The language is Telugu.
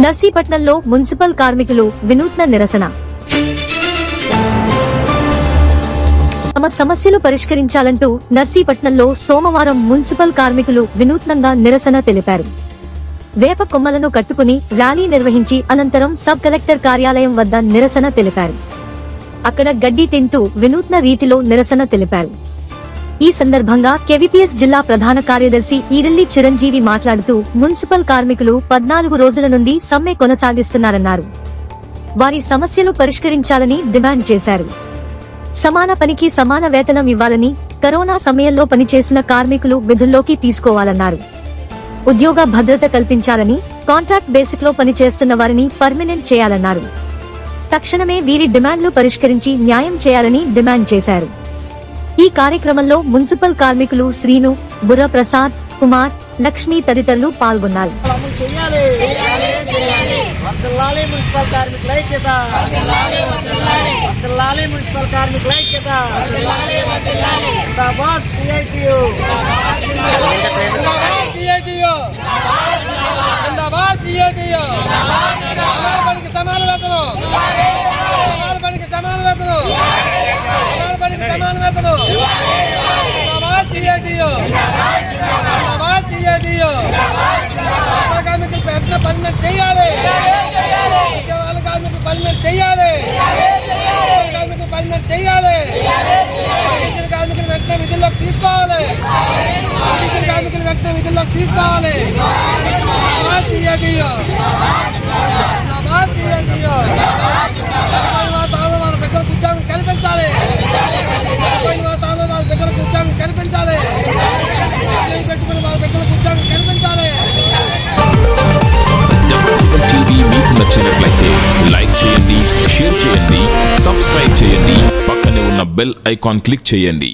నర్సీపట్నంలో మున్సిపల్ కార్మికులు వినూత్న నిరసన. తమ సమస్యలు పరిష్కరించాలంటూ నర్సీపట్నంలో సోమవారం మున్సిపల్ కార్మికులు వినూత్నంగా నిరసన తెలిపారు. వేప కొమ్మలను కట్టుకుని ర్యాలీ నిర్వహించి అనంతరం సబ్ కలెక్టర్ కార్యాలయం వద్ద నిరసన తెలిపారు. అక్కడ గడ్డి తింటూ వినూత్న రీతిలో నిరసన తెలిపారు. ఈ సందర్భంగా కెవిపిఎస్ జిల్లా ప్రధాన కార్యదర్శి ఈరెల్లి చిరంజీవి మాట్లాడుతూ మున్సిపల్ కార్మికులు పద్నాలుగు రోజుల నుండి సమ్మె కొనసాగిస్తున్నారన్నారు. వారి సమస్యలు పరిష్కరించాలని డిమాండ్ చేశారు. సమాన పనికి సమాన వేతనం ఇవ్వాలని కరోనా సమయంలో పనిచేసిన కార్మికులు విధుల్లోకి తీసుకోవాలన్నారు. ఉద్యోగ భద్రత కల్పించాలని కాంట్రాక్ట్ బేసిక్లో పనిచేస్తున్న వారిని పర్మనెంట్ చేయాలన్నారు. తక్షణమే వీరి డిమాండ్లు పరిష్కరించి న్యాయం చేయాలని డిమాండ్ చేశారు. ఈ కార్యక్రమంలో మున్సిపల్ కార్మికులు శ్రీను బుర్ర ప్రసాద్ కుమార్ లక్ష్మి తదితరులు పాల్గొన్నారు. మున్సిపల్ కార్మికుల ఐక్యత. వర్ధిల్లాలి మున్సిపల్ కార్మికుల ఐక్యత. జిందాబాద్ సిఐటియు సిఐటియు జిందాబాద్ సిఐటియు సమాన వేతనం. సమాన వేతనం. సమాన వేతనం జిందాబాద్ సిఐటియు జిందాబాద్ సిఐటియు ఉద్యోగ కార్మికులకు వెంటనే పర్మనెంట్ చేయాలి ఉద్యోగాల కార్మికులకు పర్మనెంట్ చేయాలి ఉద్యోగ కార్మికులకు పర్మనెంట్ చేయాలి టీచర్ కార్మికులు వెంటనే విధుల్లోకి తీసుకోవాలి టీచర్ కార్మికులు వెంటనే విధుల్లోకి తీసుకోవాలి నమాజ్ తీయడియో. నమాజ్ తీయడియో. చనిపోయిన వాతావరణం వాళ్ళ బిడ్డలకు ఉద్యోగం కల్పించాలి చనిపోయిన వాతావరణం వాళ్ళ బిడ్డలకు ఉద్యోగం కల్పించాలి. పెట్టుకుని వాళ్ళ బిడ్డలకు ఉద్యోగం కల్పించాలి. టీవీ మీకు నచ్చినట్లయితే లైక్ చేయండి షేర్ చేయండి సబ్స్క్రైబ్ చేయండి పక్కనే ఉన్న బెల్ ఐకాన్ క్లిక్ చేయండి.